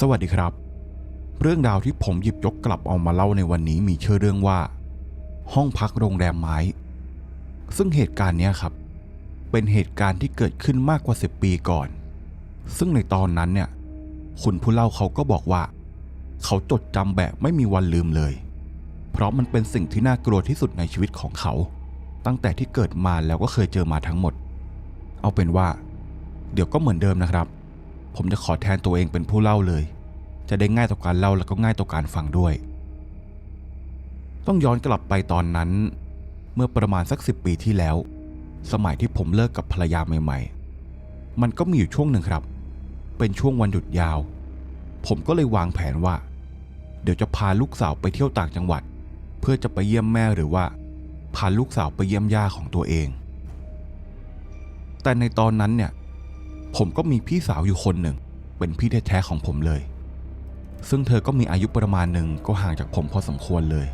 สวัสดีครับ เรื่องราวที่ผมหยิบยกกลับเอามาเล่าในวันนี้มีชื่อเรื่องว่า ห้องพักโรงแรมไม้ ซึ่งเหตุการณ์นี้ครับ เป็นเหตุการณ์ที่เกิดขึ้นมากกว่า 10 ปีก่อน ซึ่งในตอนนั้นเนี่ย คุณผู้เล่าเขาก็บอกว่า เขาจดจำแบบไม่มีวันลืมเลย เพราะมันเป็นสิ่งที่น่ากลัวที่สุดในชีวิตของเขา ตั้งแต่ที่เกิดมาแล้วก็เคยเจอมาทั้งหมด เอาเป็นว่า เดี๋ยวก็เหมือนเดิมนะครับ ผมจะขอแทนตัวเองเป็นผู้เล่าเลย จะได้ง่ายต่อการเล่าแล้วก็ง่ายต่อการฟังด้วย ต้องย้อนกลับไปตอนนั้น เมื่อประมาณสักสิบปีที่แล้ว สมัยที่ผมเลิกกับภรรยาใหม่ ๆ มันก็มีอยู่ช่วงหนึ่งครับ เป็นช่วงวันหยุดยาว ผมก็เลยวางแผนว่า เดี๋ยวจะพาลูกสาวไปเที่ยวต่างจังหวัด เพื่อจะไปเยี่ยมแม่หรือว่าพาลูกสาวไปเยี่ยมย่าของตัวเอง แต่ในตอนนั้นเนี่ย ผมก็มีพี่สาวอยู่คนหนึ่ง เป็นพี่แท้ๆของผมเลย ซึ่งเธอก็มีอายุประมาณหนึ่งก็ห่างจากผมพอสมควรเลย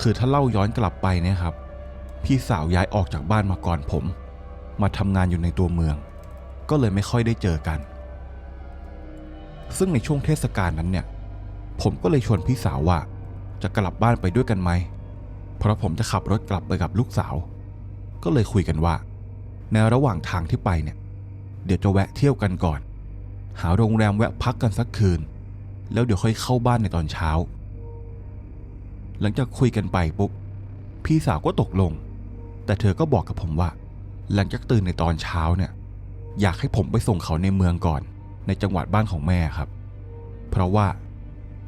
คือถ้าเล่าย้อนกลับไปนี่ยครับ พี่สาวย้ายออกจากบ้านมาก่อนผม มาทำงานอยู่ในตัวเมือง ก็เลยไม่ค่อยได้เจอกัน ซึ่งในช่วงเทศกาลนั้นเนี่ย ผมก็เลยชวนพี่สาวว่า จะกลับบ้านไปด้วยกันไหม เพราะผมจะขับรถกลับไปกับลูกสาว ก็เลยคุยกันว่า ในระหว่างทางที่ไปเนี่ย เดี๋ยวจะแวะเที่ยวกันก่อน หาโรงแรมแวะพักกันสักคืน แล้วเดี๋ยวค่อยเข้าบ้านในตอนเช้า หลังจากคุยกันไปปุ๊บ พี่สาวก็ตกลง แต่เธอก็บอกกับผมว่า หลังจากตื่นในตอนเช้าเนี่ย อยากให้ผมไปส่งเขาในเมืองก่อน ในจังหวัดบ้านของแม่ครับ เพราะว่า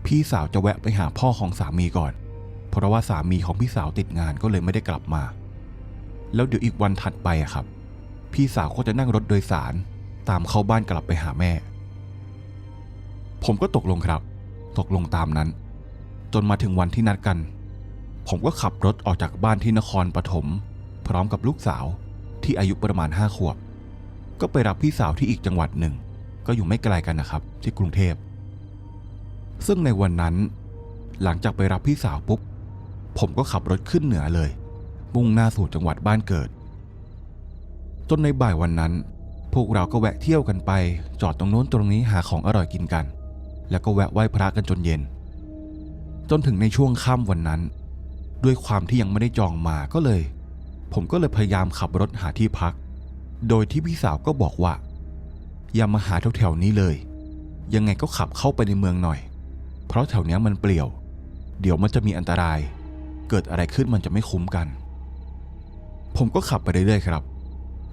พี่สาวจะแวะไปหาพ่อของสามีก่อน เพราะว่าสามีของพี่สาวติดงานก็เลยไม่ได้กลับมา แล้วเดี๋ยวอีกวันถัดไปอะครับ พี่สาวก็จะนั่งรถโดยสาร ตามเข้าบ้านกลับไปหาแม่ ผมก็ตกลงครับ ตกลงตามนั้น จนมาถึงวันที่นัดกัน ผมก็ขับรถออกจากบ้านที่นครปฐมพร้อมกับลูกสาวที่อายุประมาณห้าขวบ ก็ไปรับพี่สาวที่อีกจังหวัดหนึ่ง ก็อยู่ไม่ไกลกันนะครับ ที่กรุงเทพ ซึ่งในวันนั้น หลังจากไปรับพี่สาวปุ๊บผมก็ขับรถขึ้นเหนือเลย มุ่งหน้าสู่จังหวัดบ้านเกิด จนในบ่ายวันนั้น พวกเราก็แวะเที่ยวกันไป จอดตรงโน้นตรงนี้หาของอร่อยกินกัน แล้วก็แวะไหว้พระกันจนเย็น จนถึงในช่วงค่ำวันนั้น ด้วยความที่ยังไม่ได้จองมาก็เลย ผมก็เลยพยายามขับรถหาที่พัก โดยที่พี่สาวก็บอกว่า อย่ามาหาแถวๆนี้เลย ยังไงก็ขับเข้าไปในเมืองหน่อย เพราะแถวเนี้ยมันเปลี่ยว เดี๋ยวมันจะมีอันตราย เกิดอะไรขึ้นมันจะไม่คุ้มกัน ผมก็ขับไปเรื่อยๆครับ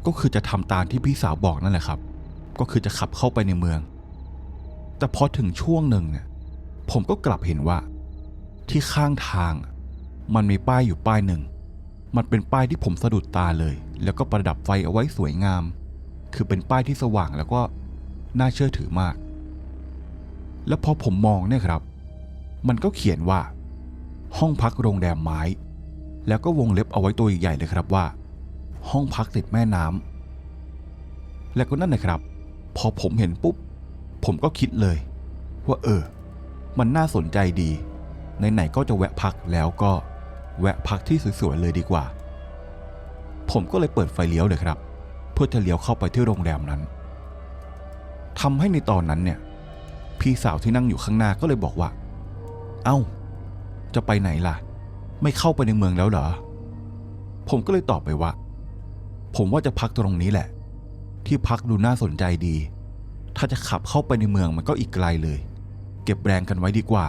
ก็คือจะทำตามที่พี่สาวบอกนั่นแหละครับ ก็คือจะขับเข้าไปในเมือง แต่พอถึงช่วงหนึ่งเนี่ยผมก็กลับเห็นว่า ที่ข้างทางมันมีป้ายอยู่ป้ายหนึ่ง มันเป็นป้ายที่ผมสะดุดตาเลย แล้วก็ประดับไฟเอาไว้สวยงาม คือเป็นป้ายที่สว่างแล้วก็น่าเชื่อถือมาก แล้วพอผมมองเนี่ยครับ มันก็เขียนว่า ห้องพักโรงแรมไม้ แล้วก็วงเล็บเอาไว้ตัวใหญ่ๆเลยครับว่า ห้องพักติดแม่น้ำและก็นั่นนะครับ พอผมเห็นปุ๊บ ผมก็คิดเลย ว่าเออ มันน่าสนใจดีไหนๆก็จะแวะพักแล้วก็แวะพักที่สวยๆเลยดีกว่า ผมก็เลยเปิดไฟเลี้ยวเลยครับ เพื่อจะเลี้ยวเข้าไปที่โรงแรมนั้นทำให้ในตอนนั้นเนี่ย พี่สาวที่นั่งอยู่ข้างหน้าก็เลยบอกว่า เอ้า จะไปไหนล่ะ ไม่เข้าไปในเมืองแล้วเหรอ ผมก็เลยตอบไปว่า ผมว่าจะพักตรงนี้แหละ ที่พักดูน่าสนใจดี ถ้าจะขับเข้าไปในเมืองมันก็อีกไกลเลย เก็บแรงกันไว้ดีกว่า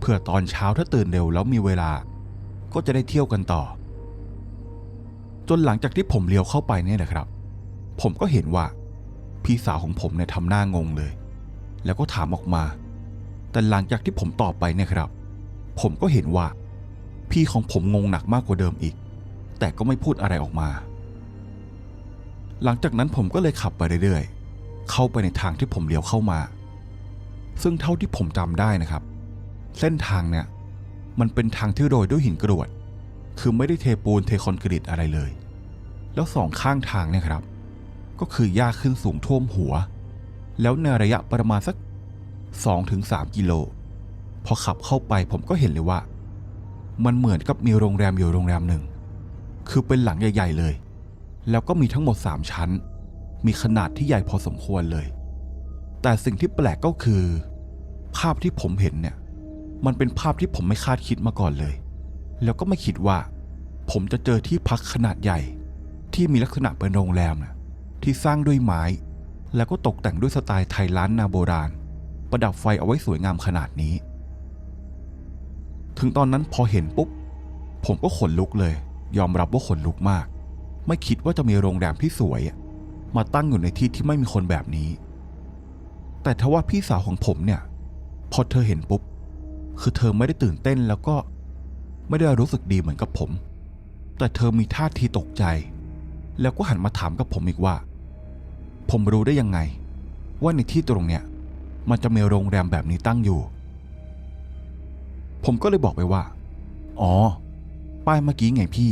เพื่อตอนเช้าถ้าตื่นเร็วแล้วมีเวลา ก็จะได้เที่ยวกันต่อ จนหลังจากที่ผมเลี้ยวเข้าไปเนี่ยนะครับ ผมก็เห็นว่า พี่สาวของผมเนี่ยทำหน้างงเลย แล้วก็ถามออกมา แต่หลังจากที่ผมตอบไปเนี่ยครับ ผมก็เห็นว่า พี่ของผมงงหนักมากกว่าเดิมอีก แต่ก็ไม่พูดอะไรออกมา หลังจากนั้นผมก็เลยขับไปเรื่อยๆ เข้าไปในทางที่ผมเลี้ยวเข้ามา ซึ่งเท่าที่ผมจำได้นะครับ เส้นทางเนี่ยมันเป็นทางที่โรยด้วยหินกรวด คือไม่ได้เทปูนเทคอนกรีตอะไรเลย แล้วสองข้างทางเนี่ยครับ ก็คือหญ้าขึ้นสูงท่วมหัว แล้วในระยะประมาณสัก 2-3 กิโล พอขับเข้าไปผมก็เห็นเลยว่า มันเหมือนกับมีโรงแรมอยู่โรงแรมหนึ่ง คือเป็นหลังใหญ่ ๆ เลย แล้วก็มีทั้งหมด 3 ชั้น มีขนาดที่ใหญ่พอสมควรเลย แต่สิ่งที่แปลกก็คือ ภาพที่ผมเห็นเนี่ย มันเป็นภาพที่ผมไม่คาดคิดมาก่อนเลย แล้วก็ไม่คิดว่า ผมจะเจอที่พักขนาดใหญ่ ที่มีลักษณะเป็นโรงแรมนะที่สร้างด้วยไม้ แล้วก็ตกแต่งด้วยสไตล์ไทยล้านนาโบราณ ประดับไฟเอาไว้สวยงามขนาดนี้ ถึงตอนนั้นพอเห็นปุ๊บ ผมก็ขนลุกเลย ยอมรับว่าขนลุกมาก ไม่คิดว่าจะมีโรงแรมที่สวย มาตั้งอยู่ในที่ที่ไม่มีคนแบบนี้ แต่ทว่าพี่สาวของผมเนี่ย พอเธอเห็นปุ๊บ คือเธอไม่ได้ตื่นเต้นแล้วก็ไม่ได้รู้สึกดีเหมือนกับผม แต่เธอมีท่าทีตกใจ แล้วก็หันมาถามกับผมอีกว่า ผมรู้ได้ยังไง ว่าในที่ตรงเนี้ยมันจะมีโรงแรมแบบนี้ตั้งอยู่ ผมก็เลยบอกไปว่า อ๋อ ป้ายเมื่อกี้ไงพี่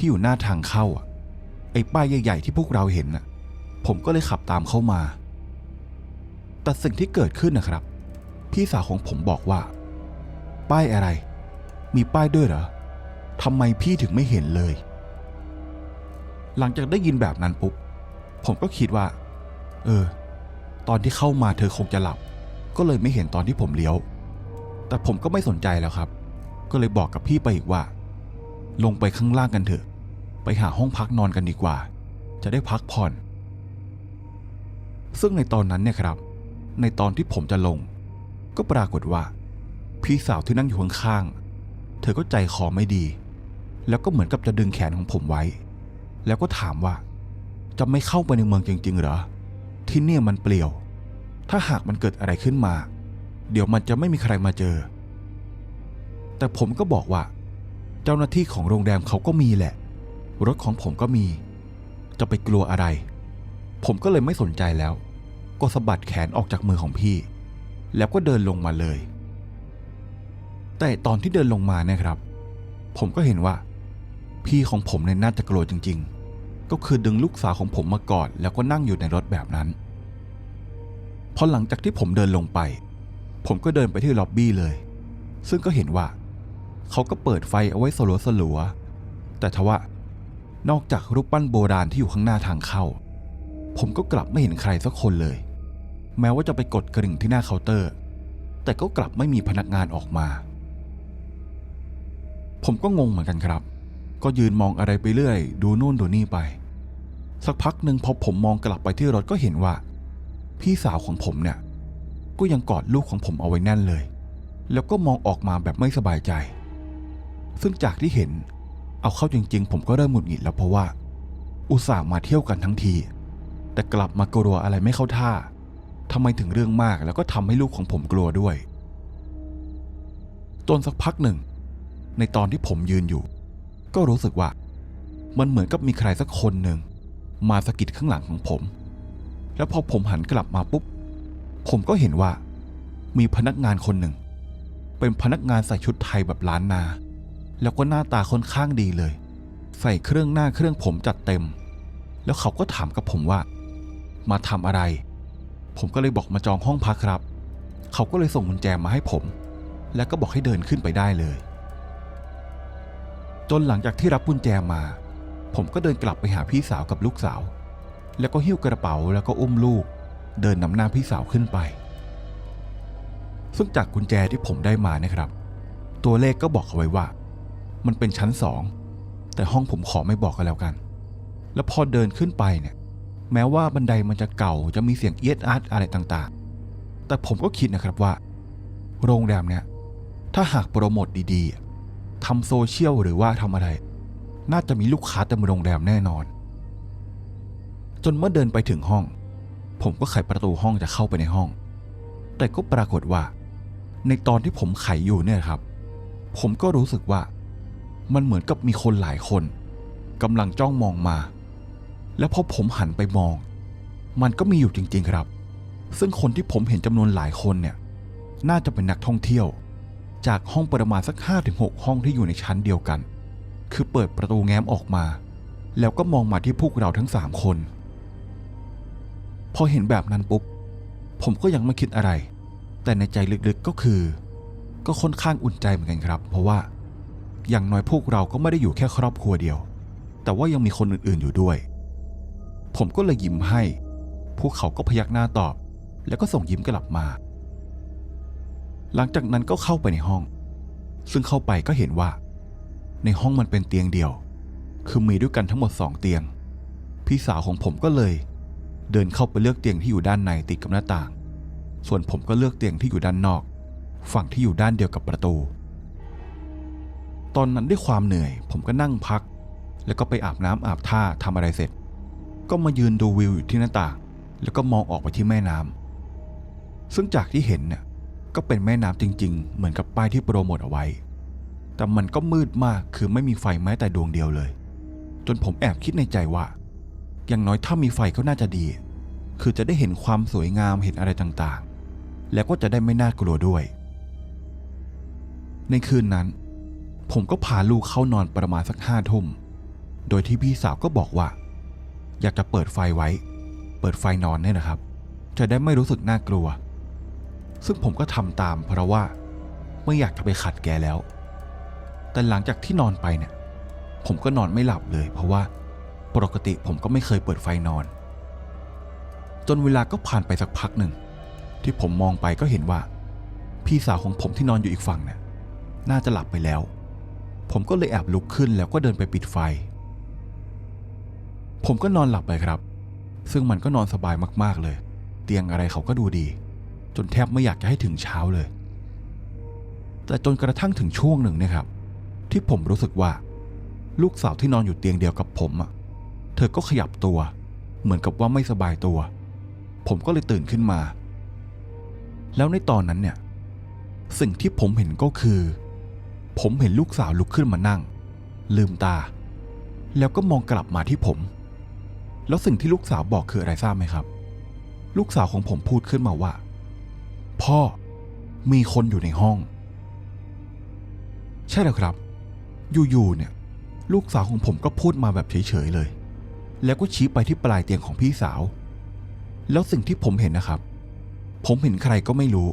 ที่อยู่หน้าทางเข้าอะ ไอ้ป้ายใหญ่ ๆ ที่พวกเราเห็นน่ะ ผมก็เลยขับตามเข้ามา แต่สิ่งที่เกิดขึ้นนะครับ พี่สาวของผมบอกว่า ป้ายอะไร มีป้ายด้วยเหรอทำไมพี่ถึงไม่เห็นเลย หลังจากได้ยินแบบนั้นปุ๊บ ผมก็คิดว่า เออ ตอนที่เข้ามาเธอคงจะหลับ ก็เลยไม่เห็นตอนที่ผมเลี้ยว แต่ผมก็ไม่สนใจแล้วครับ ก็เลยบอกกับพี่ไปอีกว่า ลงไปข้างล่างกันเถอะ หาห้องพักนอนกันดีกว่า จะได้พักผ่อน ซึ่งในตอนนั้นเนี่ยครับ ในตอนที่ผมจะลง ก็ปรากฏว่า พี่สาวที่นั่งอยู่ข้างๆเธอก็ใจคอไม่ดี แล้วก็เหมือนกับจะดึงแขนของผมไว้ แล้วก็ถามว่า จะไม่เข้าไปในเมืองจริง ๆ เหรอที่เนี่ยมันเปลี่ยว ถ้าหากมันเกิดอะไรขึ้นมา เดี๋ยวมันจะไม่มีใครมาเจอ แต่ผมก็บอกว่า เจ้าหน้าที่ของโรงแรมเขาก็มีแหละ รถของผมก็มี จะไปกลัวอะไร ผมก็เลยไม่สนใจแล้ว ก็สะบัดแขนออกจากมือของพี่ แล้วก็เดินลงมาเลย แต่ตอนที่เดินลงมาเนี่ยครับ ผมก็เห็นว่า พี่ของผมเนี่ยน่าจะกลัวจริง ๆ ก็คือดึงลูกสาวของผมมากอดแล้วก็นั่งอยู่ในรถแบบนั้น พอหลังจากที่ผมเดินลงไป ผมก็เดินไปที่ล็อบบี้เลย ซึ่งก็เห็นว่าเขาก็เปิดไฟเอาไว้สลัวสลัวๆแต่ทว่า นอกจากรูปปั้นโบราณที่อยู่ข้างหน้าทางเข้า ผมก็กลับไม่เห็นใครสักคนเลย แม้ว่าจะไปกดกระดิ่งที่หน้าเคาน์เตอร์ แต่ก็กลับไม่มีพนักงานออกมา ผมก็งงเหมือนกันครับ ก็ยืนมองอะไรไปเรื่อย ดูนู่นดูนี่ไป สักพักหนึ่งพอผมมองกลับไปที่รถก็เห็นว่า พี่สาวของผมเนี่ย ก็ยังกอดลูกของผมเอาไว้แน่นเลย แล้วก็มองออกมาแบบไม่สบายใจ ซึ่งจากที่เห็น เอาเข้าจริง ๆ ผมก็เริ่มหงุดหงิดแล้วเพราะว่า อุตส่าห์มาเที่ยวกันทั้งที แต่กลับมากลัวอะไรไม่เข้าท่าทำไมถึงเรื่องมากแล้วก็ทำให้ลูกของผมกลัวด้วย จนสักพักหนึ่ง ในตอนที่ผมยืนอยู่ ก็รู้สึกว่า มันเหมือนกับมีใครสักคนหนึ่ง มาสะกิดข้างหลังของผม แล้วพอผมหันกลับมาปุ๊บ ผมก็เห็นว่า มีพนักงานคนหนึ่ง เป็นพนักงานใส่ชุดไทยแบบล้านนา แล้วก็หน้าตาค่อนข้างดีเลย ใส่เครื่องหน้าเครื่องผมจัดเต็ม แล้วเขาก็ถามกับผมว่า มาทำอะไร ผมก็เลยบอกมาจองห้องพักครับ เขาก็เลยส่งกุญแจมาให้ผม แล้วก็บอกให้เดินขึ้นไปได้เลย จนหลังจากที่รับกุญแจมา ผมก็เดินกลับไปหาพี่สาวกับลูกสาว แล้วก็หิ้วกระเป๋าแล้วก็อุ้มลูก เดินนำหน้าพี่สาวขึ้นไป ซึ่งจากกุญแจที่ผมได้มานะครับ ตัวเลขก็บอกเอาไว้ว่า มันเป็นชั้นสองแต่ห้องผมขอไม่บอกกันแล้วกัน แล้วพอเดินขึ้นไปเนี่ย แม้ว่าบันไดมันจะเก่าจะมีเสียงเอียดอาร์ตอะไรต่างๆ แต่ผมก็คิดนะครับว่า โรงแรมเนี่ยถ้าหากโปรโมทดีๆทำโซเชียลหรือว่าทำอะไร น่าจะมีลูกค้าเต็มโรงแรมแน่นอน จนเมื่อเดินไปถึงห้อง ผมก็ไขประตูห้องจะเข้าไปในห้อง แต่ก็ปรากฏว่า ในตอนที่ผมไขอยู่เนี่ยครับ ผมก็รู้สึกว่า มันเหมือนกับมีคนหลายคนกำลังจ้องมองมา แล้วพอผมหันไปมอง มันก็มีอยู่จริง ๆครับ ซึ่งคนที่ผมเห็นจำนวนหลายคนเนี่ย น่าจะเป็นนักท่องเที่ยว จากห้องประมาณสัก 5-6ถึงห้องที่อยู่ในชั้นเดียวกัน คือเปิดประตูแง้มออกมา แล้วก็มองมาที่พวกเราทั้งสามคน พอเห็นแบบนั้นปุ๊บ ผมก็ยังไม่คิดอะไร แต่ในใจลึกๆก็คือ ก็ค่อนข้างอุ่นใจเหมือนกันครับ เพราะว่า อย่างน้อยพวกเราก็ไม่ได้อยู่แค่ครอบครัวเดียว แต่ว่ายังมีคนอื่นๆอยู่ด้วย ผมก็เลยยิ้มให้ พวกเขาก็พยักหน้าตอบ แล้วก็ส่งยิ้มกลับมา หลังจากนั้นก็เข้าไปในห้อง ซึ่งเข้าไปก็เห็นว่า ในห้องมันเป็นเตียงเดียว คือมีด้วยกันทั้งหมดสองเตียง พี่สาวของผมก็เลย เดินเข้าไปเลือกเตียงที่อยู่ด้านในติดกับหน้าต่าง ส่วนผมก็เลือกเตียงที่อยู่ด้านนอก ฝั่งที่อยู่ด้านเดียวกับประตู ตอนนั้นด้วยความเหนื่อย ผมก็นั่งพัก แล้วก็ไปอาบน้ำอาบท่าทำอะไรเสร็จ ก็มายืนดูวิวอยู่ที่หน้าต่าง แล้วก็มองออกไปที่แม่น้ำซึ่งจากที่เห็นเนี่ยก็เป็นแม่น้ำจริง ๆ เหมือนกับป้ายที่โปรโมทเอาไว้ แต่มันก็มืดมากคือไม่มีไฟแม้แต่ดวงเดียวเลย จนผมแอบคิดในใจว่า อย่างน้อยถ้ามีไฟก็น่าจะดี คือจะได้เห็นความสวยงามเห็นอะไรต่างๆ แล้วก็จะได้ไม่น่ากลัวด้วย ในคืนนั้น ผมก็พาลูกเข้านอนประมาณสักห้าทุ่ม โดยที่พี่สาวก็บอกว่า อยากจะเปิดไฟไว้ เปิดไฟนอนเนี่ยนะครับ จะได้ไม่รู้สึกน่ากลัว ซึ่งผมก็ทำตามเพราะว่าไม่อยากจะไปขัดแกแล้ว แต่หลังจากที่นอนไปเนี่ย ผมก็นอนไม่หลับเลย เพราะว่าปกติผมก็ไม่เคยเปิดไฟนอน จนเวลาก็ผ่านไปสักพักหนึ่ง ที่ผมมองไปก็เห็นว่า พี่สาวของผมที่นอนอยู่อีกฝั่งเนี่ยน่าจะหลับไปแล้ว ผมก็เลยแอบลุกขึ้นแล้วก็เดินไปปิดไฟ ผมก็นอนหลับไปครับ ซึ่งมันก็นอนสบายมากๆเลย เตียงอะไรเขาก็ดูดี จนแทบไม่อยากจะให้ถึงเช้าเลย แต่จนกระทั่งถึงช่วงหนึ่งเนะครับ ที่ผมรู้สึกว่า ลูกสาวที่นอนอยู่เตียงเดียวกับผมอะ เธอก็ขยับตัว เหมือนกับว่าไม่สบายตัว ผมก็เลยตื่นขึ้นมา แล้วในตอนนั้นเนี่ย สิ่งที่ผมเห็นก็คือ ผมเห็นลูกสาวลุกขึ้นมานั่ง ลืมตา แล้วก็มองกลับมาที่ผม แล้วสิ่งที่ลูกสาวบอกคืออะไรทราบไหมครับ ลูกสาวของผมพูดขึ้นมาว่า พ่อมีคนอยู่ในห้อง ใช่แล้วครับ อยู่ๆเนี่ย ลูกสาวของผมก็พูดมาแบบเฉยๆเลย แล้วก็ชี้ไปที่ปลายเตียงของพี่สาว แล้วสิ่งที่ผมเห็นนะครับ ผมเห็นใครก็ไม่รู้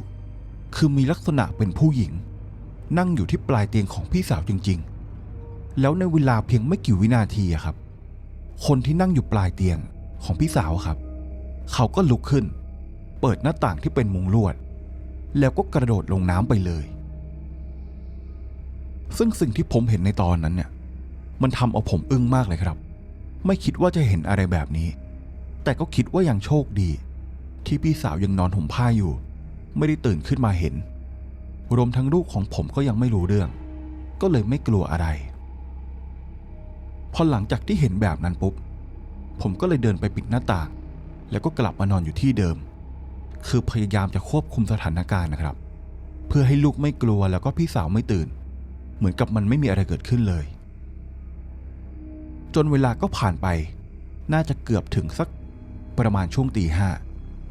คือมีลักษณะเป็นผู้หญิง นั่งอยู่ที่ปลายเตียงของพี่สาวจริง ๆ แล้วในเวลาเพียงไม่กี่วินาทีครับ คนที่นั่งอยู่ปลายเตียงของพี่สาวครับ เขาก็ลุกขึ้น เปิดหน้าต่างที่เป็นมุงลวด แล้วก็กระโดดลงน้ำไปเลย ซึ่งสิ่งที่ผมเห็นในตอนนั้นเนี่ย มันทำเอาผมอึ้งมากเลยครับ ไม่คิดว่าจะเห็นอะไรแบบนี้ แต่ก็คิดว่ายังโชคดี ที่พี่สาวยังนอนห่มผ้าอยู่ ไม่ได้ตื่นขึ้นมาเห็น รวมทั้งลูกของผมก็ยังไม่รู้เรื่อง ก็เลยไม่กลัวอะไร พอหลังจากที่เห็นแบบนั้นปุ๊บ ผมก็เลยเดินไปปิดหน้าต่าง แล้วก็กลับมานอนอยู่ที่เดิม คือพยายามจะควบคุมสถานการณ์นะครับ เพื่อให้ลูกไม่กลัวแล้วก็พี่สาวไม่ตื่น เหมือนกับมันไม่มีอะไรเกิดขึ้นเลย จนเวลาก็ผ่านไป น่าจะเกือบถึงสักประมาณช่วงตีห้า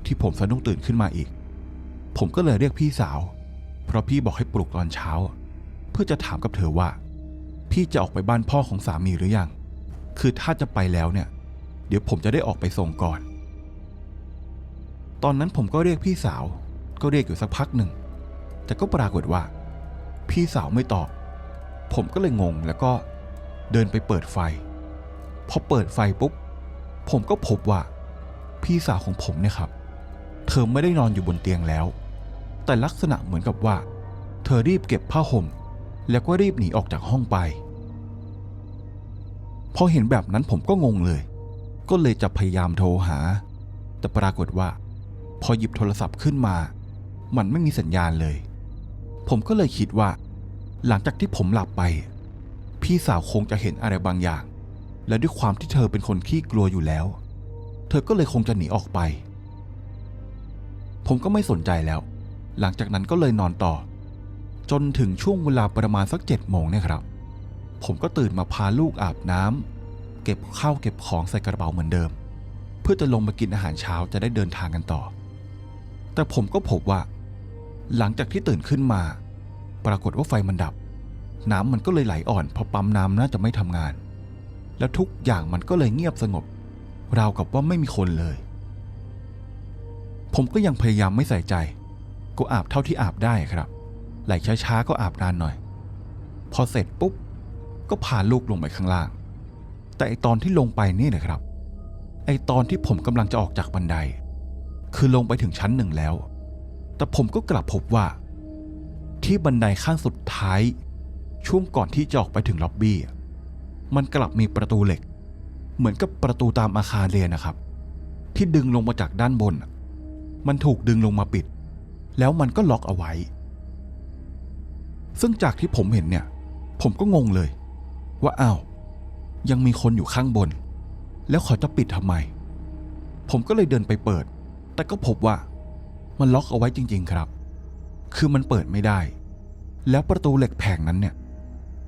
ที่ผมสะดุ้งตื่นขึ้นมาอีก ผมก็เลยเรียกพี่สาว เพราะพี่บอกให้ปลุกตอนเช้า เพื่อจะถามกับเธอว่า พี่จะออกไปบ้านพ่อของสามีหรือยัง คือถ้าจะไปแล้วเนี่ย เดี๋ยวผมจะได้ออกไปส่งก่อน ตอนนั้นผมก็เรียกพี่สาว ก็เรียกอยู่สักพักหนึ่ง แต่ก็ปรากฏว่า พี่สาวไม่ตอบ ผมก็เลยงงแล้วก็เดินไปเปิดไฟ พอเปิดไฟปุ๊บ ผมก็พบว่า พี่สาวของผมเนี่ยครับ เธอไม่ได้นอนอยู่บนเตียงแล้ว แต่ลักษณะเหมือนกับว่า เธอรีบเก็บผ้าห่ม แล้วก็รีบหนีออกจากห้องไป พอเห็นแบบนั้นผมก็งงเลย ก็เลยจะพยายามโทรหา แต่ปรากฏว่า พอหยิบโทรศัพท์ขึ้นมา มันไม่มีสัญญาณเลย ผมก็เลยคิดว่า หลังจากที่ผมหลับไป พี่สาวคงจะเห็นอะไรบางอย่าง และด้วยความที่เธอเป็นคนขี้กลัวอยู่แล้ว เธอก็เลยคงจะหนีออกไปผมก็ไม่สนใจแล้ว หลังจากนั้นก็เลยนอนต่อ จนถึงช่วงเวลาประมาณสักเจ็ดโมงเนี่ยครับ ผมก็ตื่นมาพาลูกอาบน้ำเก็บข้าวเก็บของใส่กระเป๋าเหมือนเดิม เพื่อจะลงมากินอาหารเช้าจะได้เดินทางกันต่อ แต่ผมก็พบว่า หลังจากที่ตื่นขึ้นมา ปรากฏว่าไฟมันดับ น้ำมันก็เลยไหลอ่อนพราะปั๊มน้ำน่าจะไม่ทำงาน แล้วทุกอย่างมันก็เลยเงียบสงบราวกับว่าไม่มีคนเลย ผมก็ยังพยายามไม่ใส่ใจ ก็อาบเท่าที่อาบได้ครับ ไหลช้าๆก็อาบนานหน่อย พอเสร็จปุ๊บ ก็พาลูกลงไปข้างล่าง แต่ไอตอนที่ลงไปนี่นะครับ ไอตอนที่ผมกำลังจะออกจากบันได คือลงไปถึงชั้นหนึ่งแล้ว แต่ผมก็กลับพบว่า ที่บันไดขั้นสุดท้าย ช่วงก่อนที่จะออกไปถึงล็อบบี้มันกลับมีประตูเหล็ก เหมือนกับประตูตามอาคารเรียนนะครับ ที่ดึงลงมาจากด้านบน มันถูกดึงลงมาปิด แล้วมันก็ล็อกเอาไว้ ซึ่งจากที่ผมเห็นเนี่ย ผมก็งงเลย ว่าอ้าวยังมีคนอยู่ข้างบน แล้วเขาจะปิดทำไม ผมก็เลยเดินไปเปิด แต่ก็พบว่ามันล็อกเอาไว้จริง ๆ ครับ คือมันเปิดไม่ได้ แล้วประตูเหล็กแผงนั้นเนี่ย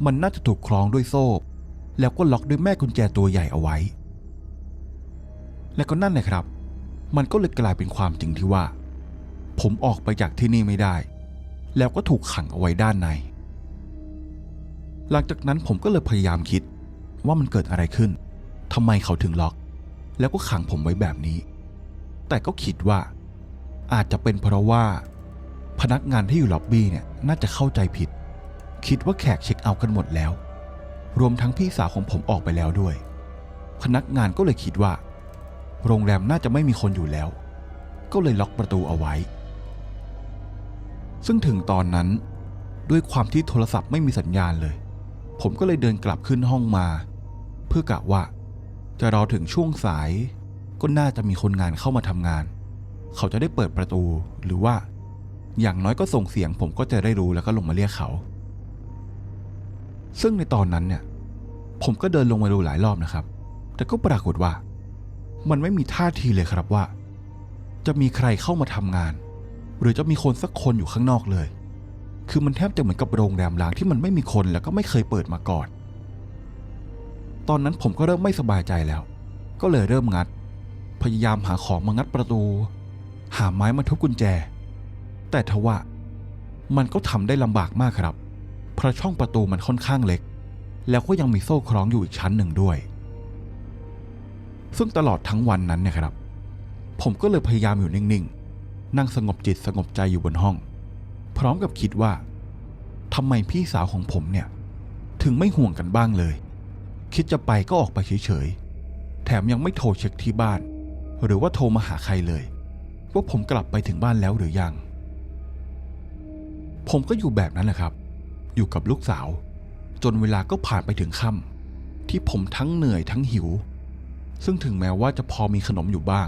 มันน่าจะถูกคล้องด้วยโซ่ แล้วก็ล็อกด้วยแม่กุญแจตัวใหญ่เอาไว้ และก็นั่นแหละครับ มันก็เลยกลายเป็นความจริงที่ว่า ผมออกไปจากที่นี่ไม่ได้ แล้วก็ถูกขังเอาไว้ด้านใน หลังจากนั้นผมก็เลยพยายามคิดว่ามันเกิดอะไรขึ้นทำไมเขาถึงล็อก แล้วก็ขังผมไว้แบบนี้ แต่ก็คิดว่าอาจจะเป็นเพราะว่า พนักงานที่อยู่ล็อบบี้เนี่ยน่าจะเข้าใจผิด คิดว่าแขกเช็คเอาท์กันหมดแล้ว รวมทั้งพี่สาวของผมออกไปแล้วด้วย พนักงานก็เลยคิดว่า โรงแรมน่าจะไม่มีคนอยู่แล้ว ก็เลยล็อกประตูเอาไว้ ซึ่งถึงตอนนั้น ด้วยความที่โทรศัพท์ไม่มีสัญญาณเลย ผมก็เลยเดินกลับขึ้นห้องมา เพื่อกะว่า จะรอถึงช่วงสาย ก็น่าจะมีคนงานเข้ามาทำงาน เขาจะได้เปิดประตูหรือว่า อย่างน้อยก็ส่งเสียง ผมก็จะได้รู้แล้วก็ลงมาเรียกเขา ซึ่งในตอนนั้นเนี่ย ผมก็เดินลงมาดูหลายรอบนะครับ แต่ก็ปรากฏว่า มันไม่มีท่าทีเลยครับว่า จะมีใครเข้ามาทำงาน หรือจะมีคนสักคนอยู่ข้างนอกเลย คือมันแทบจะเหมือนกับโรงแรมร้างที่มันไม่มีคนแล้วก็ไม่เคยเปิดมาก่อน ตอนนั้นผมก็เริ่มไม่สบายใจแล้ว ก็เลยเริ่มงัด พยายามหาของมางัดประตู หาไม้มาทุบกุญแจ แต่ทว่า มันก็ทำได้ลำบากมากครับ เพราะช่องประตูมันค่อนข้างเล็ก แล้วก็ยังมีโซ่คล้องอยู่อีกชั้นหนึ่งด้วย ซึ่งตลอดทั้งวันนั้นเนี่ยครับ ผมก็เลยพยายามอยู่นิ่งๆ นั่งสงบจิตสงบใจอยู่บนห้อง พร้อมกับคิดว่าทำไมพี่สาวของผมเนี่ย ถึงไม่ห่วงกันบ้างเลย คิดจะไปก็ออกไปเฉยๆ แถมยังไม่โทรเช็คที่บ้าน หรือว่าโทรมาหาใครเลย ว่าผมกลับไปถึงบ้านแล้วหรือยัง ผมก็อยู่แบบนั้นแหละครับ อยู่กับลูกสาว จนเวลาก็ผ่านไปถึงค่ำที่ผมทั้งเหนื่อยทั้งหิว ซึ่งถึงแม้ว่าจะพอมีขนมอยู่บ้าง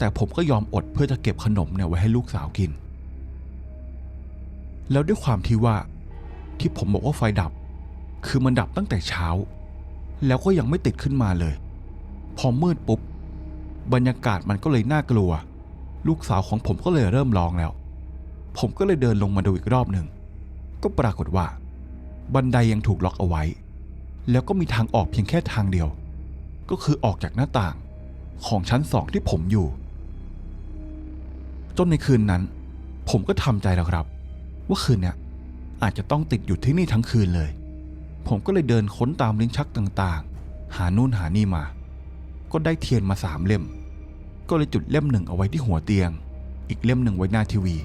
แต่ผมก็ยอมอดเพื่อจะเก็บขนมเนี่ยไว้ให้ลูกสาวกิน แล้วด้วยความที่ว่าที่ผมบอกว่าไฟดับ คือมันดับตั้งแต่เช้า แล้วก็ยังไม่ติดขึ้นมาเลย พอมืดปุ๊บ บรรยากาศมันก็เลยน่ากลัว ลูกสาวของผมก็เลยเริ่มร้องแล้ว ผมก็เลยเดินลงมาดูอีกรอบหนึ่ง ก็ปรากฏว่า บันไดยังถูกล็อกเอาไว้ แล้วก็มีทางออกเพียงแค่ทางเดียว ก็คือออกจากหน้าต่างของชั้นสองที่ผมอยู่ จนในคืนนั้น ผมก็ทำใจแล้วครับ ว่าคืนเนี้ยอาจจะต้องติดอยู่ที่นี่ทั้งคืนเลย ผมก็เลยเดินค้นตามลิ้นชักต่างๆ หานู่นหานี่มา ก็ได้เทียนมาสามเล่ม ก็เลยจุดเล่มหนึ่งเอาไว้ที่หัวเตียง อีกเล่มหนึ่งไว้หน้าทีวี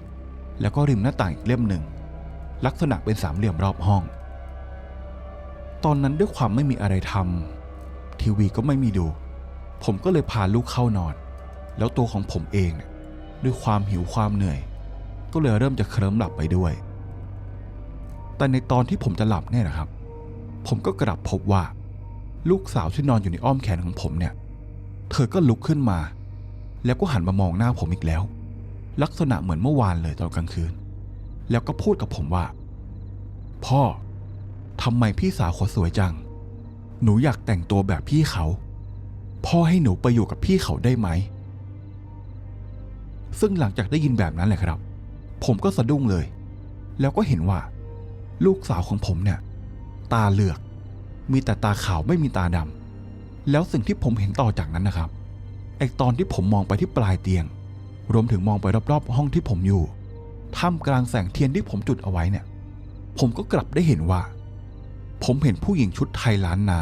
แล้วก็ริมหน้าต่างอีกเล่มหนึ่ง ลักษณะเป็นสามเหลี่ยมรอบห้อง ตอนนั้นด้วยความไม่มีอะไรทำทีวีก็ไม่มีดู ผมก็เลยพาลูกเข้านอน แล้วตัวของผมเองเนี่ย ด้วยความหิวความเหนื่อย ก็เลยเริ่มจะเคลิ้มหลับไปด้วย แต่ในตอนที่ผมจะหลับเนี่ยนะครับ ผมก็กลับพบว่า ลูกสาวที่นอนอยู่ในอ้อมแขนของผมเนี่ย เธอก็ลุกขึ้นมา แล้วก็หันมามองหน้าผมอีกแล้ว ลักษณะเหมือนเมื่อวานเลยตอนกลางคืน แล้วก็พูดกับผมว่า พ่อทำไมพี่สาวเขาสวยจัง หนูอยากแต่งตัวแบบพี่เขา พ่อให้หนูไปอยู่กับพี่เขาได้ไหม ซึ่งหลังจากได้ยินแบบนั้นแหละครับ ผมก็สะดุ้งเลย แล้วก็เห็นว่า ลูกสาวของผมเนี่ย ตาเหลือก มีแต่ตาขาวไม่มีตาดำแล้วสิ่งที่ผมเห็นต่อจากนั้นนะครับไอตอนที่ผมมองไปที่ปลายเตียง รวมถึงมองไปรอบๆ ห้องที่ผมอยู่ท่ามกลางแสงเทียนที่ผมจุดเอาไว้เนี่ย ผมก็กลับได้เห็นว่า ผมเห็นผู้หญิงชุดไทยล้านนา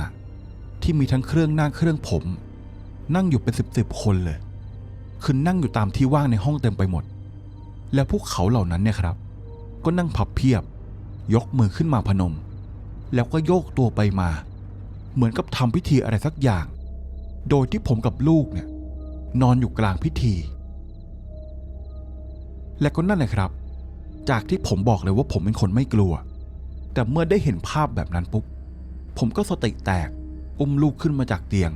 ที่มีทั้งเครื่องหน้าเครื่องผม นั่งอยู่เป็นสิบสิบคนเลย คือนั่งอยู่ตามที่ว่างในห้องเต็มไปหมด และพวกเขาเหล่านั้นเนี่ยครับ ก็นั่งพับเพียบ ยกมือขึ้นมาพนม แล้วก็โยกตัวไปมา เหมือนกับทำพิธีอะไรสักอย่าง โดยที่ผมกับลูกเนี่ยนอนอยู่กลางพิธี และก็นั่นแหละครับ จากที่ผมบอกเลยว่าผมเป็นคนไม่กลัว แต่เมื่อได้เห็นภาพแบบนั้นปุ๊บ ผมก็สติแตก อุ้มลูกขึ้นมาจากเตียง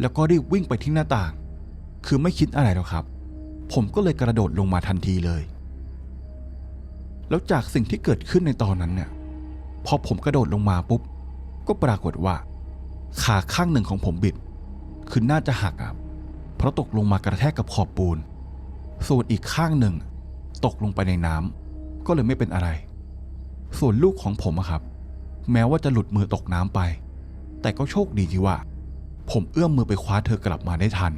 แล้วก็รีบวิ่งไปที่หน้าต่าง คือไม่คิดอะไรหรอกครับ ผมก็เลยกระโดดลงมาทันทีเลย แล้วจากสิ่งที่เกิดขึ้นในตอนนั้นเนี่ยพอผมกระโดดลงมาปุ๊บ ก็ปรากฏว่า ขาข้างหนึ่งของผมบิด คือน่าจะหักอะเพราะตกลงมากระแทกกับขอบปูน ส่วนอีกข้างหนึ่ง ตกลงไปในน้ำก็เลยไม่เป็นอะไร ส่วนลูกของผมครับ แม้ว่าจะหลุดมือตกน้ำไป แต่ก็โชคดีที่ว่า ผมเอื้อมมือไปคว้าเธอกลับมาได้ทัน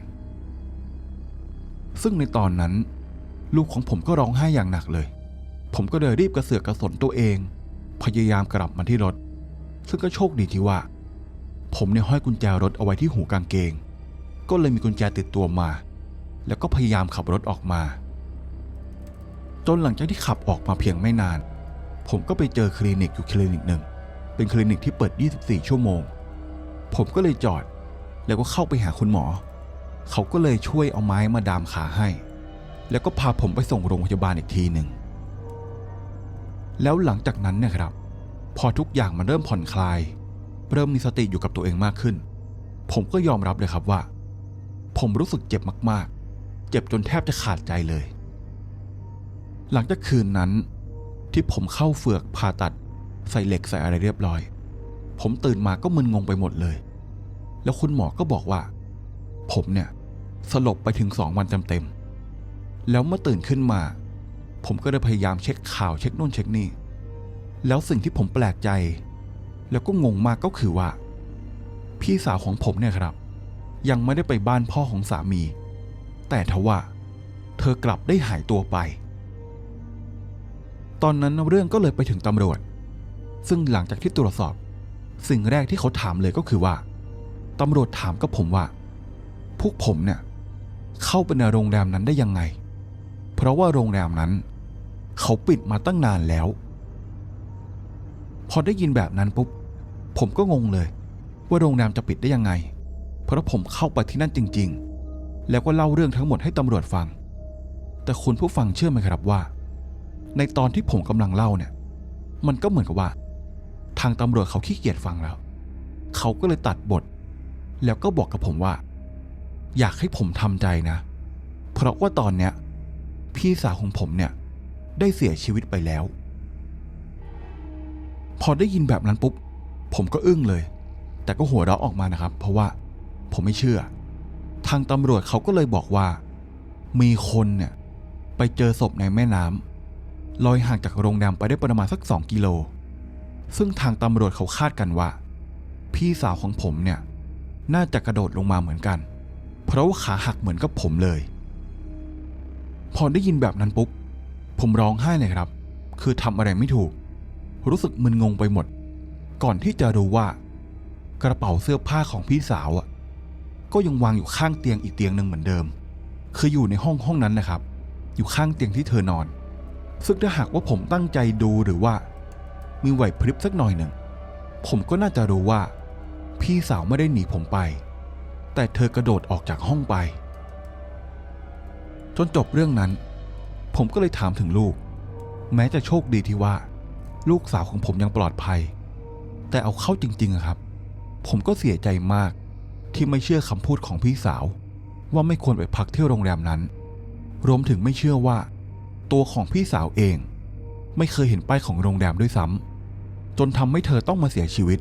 ซึ่งในตอนนั้น ลูกของผมก็ร้องไห้อย่างหนักเลย ผมก็เลยรีบกระเสือกกระสนตัวเอง พยายามกลับมาที่รถ ซึ่งก็โชคดีที่ว่า ผมเนี่ยห้อยกุญแจรถเอาไว้ที่หูกางเกง ก็เลยมีกุญแจติดตัวมา แล้วก็พยายามขับรถออกมา จนหลังจากที่ขับออกมาเพียงไม่นาน ผมก็ไปเจอคลินิกอยู่คลินิกหนึ่ง เป็นคลินิกที่เปิด 24 ชั่วโมง ผมก็เลยจอด แล้วก็เข้าไปหาคุณหมอ เขาก็เลยช่วยเอาไม้มาดามขาให้ แล้วก็พาผมไปส่งโรงพยาบาลอีกทีหนึ่ง แล้วหลังจากนั้นเนี่ยครับ พอทุกอย่างมันเริ่มผ่อนคลาย เริ่มมีสติอยู่กับตัวเองมากขึ้น ผมก็ยอมรับเลยครับว่า ผมรู้สึกเจ็บมากๆ เจ็บจนแทบจะขาดใจเลย หลังจากคืนนั้น ที่ผมเข้าเฟือกผ่าตัด ใส่เหล็กใส่อะไรเรียบร้อย ผมตื่นมาก็มึนงงไปหมดเลย แล้วคุณหมอก็บอกว่าผมเนี่ย สลบไปถึงสองวันเต็มๆแล้วเมื่อตื่นขึ้นมา ผมก็ได้พยายามเช็คข่าวเช็คนู่นเช็คนี่ แล้วสิ่งที่ผมแปลกใจ แล้วก็งงมากก็คือว่า พี่สาวของผมเนี่ยครับ ยังไม่ได้ไปบ้านพ่อของสามี แต่ทว่า เธอกลับได้หายตัวไป ตอนนั้นเรื่องก็เลยไปถึงตำรวจ ซึ่งหลังจากที่ตรวจสอบ สิ่งแรกที่เขาถามเลยก็คือว่าตำรวจถามกับผมว่า พวกผมเนี่ย เข้าไปในโรงแรมนั้นได้ยังไง เพราะว่าโรงแรมนั้น เขาปิดมาตั้งนานแล้ว พอได้ยินแบบนั้นปุ๊บ ผมก็งงเลย ว่าโรงแรมจะปิดได้ยังไง เพราะผมเข้าไปที่นั่นจริง ๆ แล้วก็เล่าเรื่องทั้งหมดให้ตำรวจฟัง แต่คุณผู้ฟังเชื่อไหมครับว่า ในตอนที่ผมกำลังเล่าเนี่ย มันก็เหมือนกับว่า ทางตำรวจเขาขี้เกียจฟังแล้ว เขาก็เลยตัดบท แล้วก็บอกกับผมว่า อยากให้ผมทำใจนะ เพราะว่าตอนเนี้ยพี่สาวของผมเนี่ย ได้เสียชีวิตไปแล้ว พอได้ยินแบบนั้นปุ๊บ ผมก็อึ้งเลย แต่ก็หัวเราะออกมานะครับ เพราะว่าผมไม่เชื่อ ทางตำรวจเขาก็เลยบอกว่า มีคนเนี่ยไปเจอศพในแม่น้ำลอยห่างจากโรงแรมไปได้ประมาณสักสองกิโล ซึ่งทางตำรวจเขาคาดกันว่า พี่สาวของผมเนี่ย น่าจะกระโดดลงมาเหมือนกัน เพราะว่าขาหักเหมือนกับผมเลย พอได้ยินแบบนั้นปุ๊บผมร้องไห้เลยครับ คือทำอะไรไม่ถูก รู้สึกมึนงงไปหมด ก่อนที่จะรู้ว่า กระเป๋าเสื้อผ้าของพี่สาวอะ ก็ยังวางอยู่ข้างเตียงอีกเตียงหนึ่งเหมือนเดิม คืออยู่ในห้องห้องนั้นนะครับ อยู่ข้างเตียงที่เธอนอน ซึ่งถ้าหากว่าผมตั้งใจดูหรือว่า มีไหวพริบสักหน่อยหนึ่ง ผมก็น่าจะรู้ว่า พี่สาวไม่ได้หนีผมไป แต่เธอกระโดดออกจากห้องไป จนจบเรื่องนั้น ผมก็เลยถามถึงลูก แม้จะโชคดีที่ว่า ลูกสาวของผมยังปลอดภัย แต่เอาเข้าจริงๆอะครับ ผมก็เสียใจมากที่ไม่เชื่อคำพูดของพี่สาว ว่าไม่ควรไปพักที่โรงแรมนั้น รวมถึงไม่เชื่อว่า ตัวของพี่สาวเอง ไม่เคยเห็นป้ายของโรงแรมด้วยซ้ำจนทำให้เธอต้องมาเสียชีวิต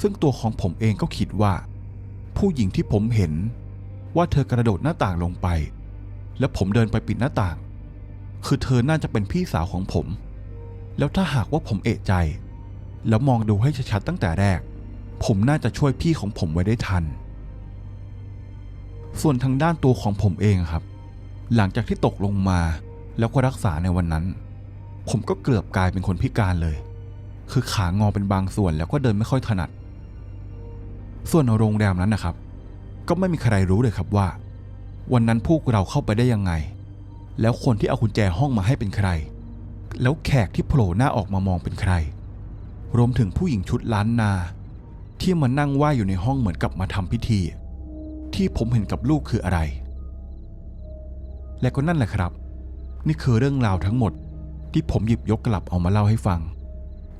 ซึ่งตัวของผมเองก็คิดว่า ผู้หญิงที่ผมเห็น ว่าเธอกระโดดหน้าต่างลงไป แล้วผมเดินไปปิดหน้าต่าง คือเธอน่าจะเป็นพี่สาวของผม แล้วถ้าหากว่าผมเอะใจ แล้วมองดูให้ชัดๆตั้งแต่แรก ผมน่าจะช่วยพี่ของผมไว้ได้ทัน ส่วนทางด้านตัวของผมเองครับ หลังจากที่ตกลงมาแล้วก็รักษาในวันนั้น ผมก็เกือบกลายเป็นคนพิการเลย คือขางอเป็นบางส่วนแล้วก็เดินไม่ค่อยถนัด ส่วนโรงแรมนั้นนะครับ ก็ไม่มีใครรู้เลยครับว่า วันนั้นพวกเราเข้าไปได้ยังไง แล้วคนที่เอากุญแจห้องมาให้เป็นใคร แล้วแขกที่โผล่หน้าออกมามองเป็นใคร รวมถึงผู้หญิงชุดล้านนา ที่มานั่งไหว้อยู่ในห้องเหมือนกับมาทำพิธี ที่ผมเห็นกับลูกคืออะไร และก็นั่นแหละครับ นี่คือเรื่องราวทั้งหมดที่ผมหยิบยกกลับเอามาเล่าให้ฟัง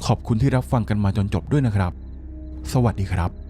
ขอบคุณที่รับฟังกันมาจนจบด้วยนะครับ สวัสดีครับ